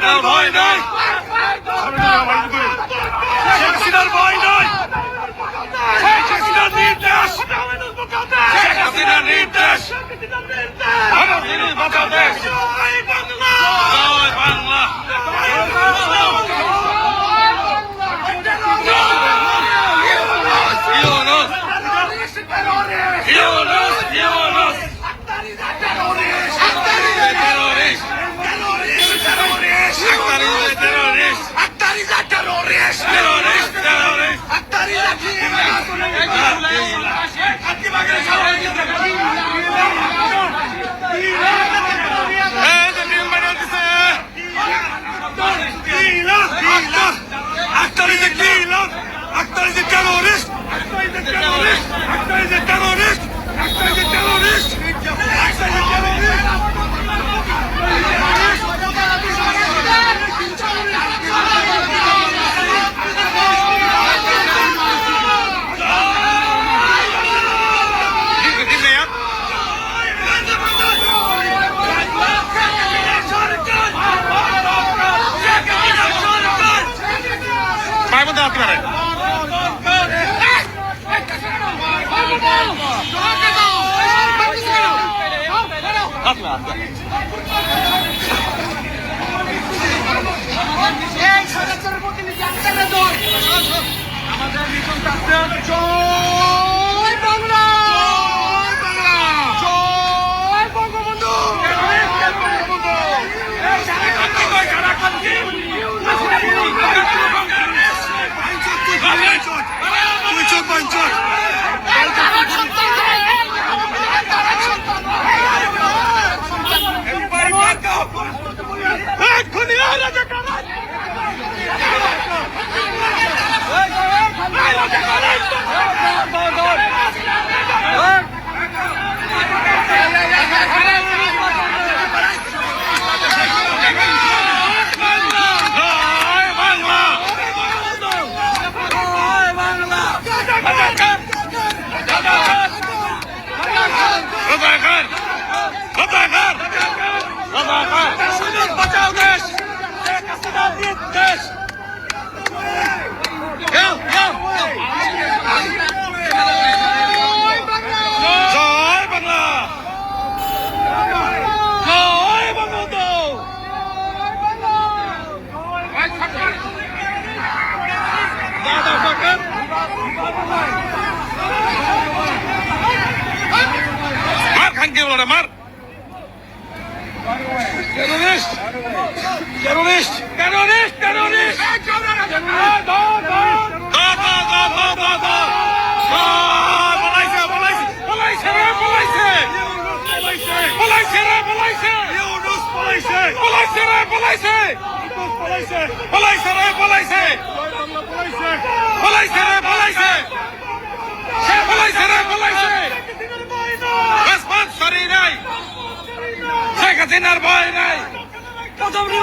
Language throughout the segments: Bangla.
Nein, nein, nein! terrorist! Aktarıyla kim? Aktarıyla kim? না আপনারা আপনার খানকে বলো মার। Terrorist terrorist terrorist terrorist. পলাইছে পলাইছে। পলাইছে পলাইছে। পলাইছে পলাইছে।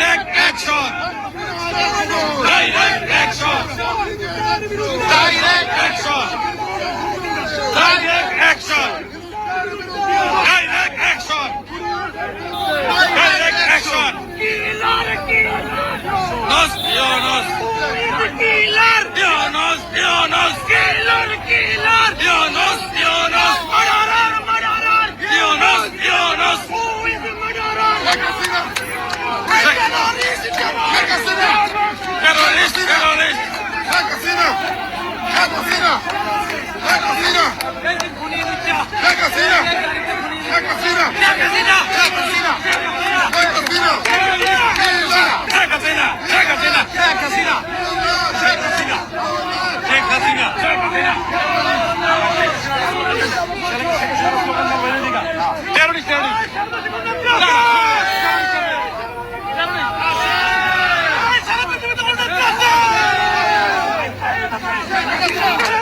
Direct action direct action direct action direct action direct action direct action নস দিওনস কিলার দিওনস দিওনস Let's go!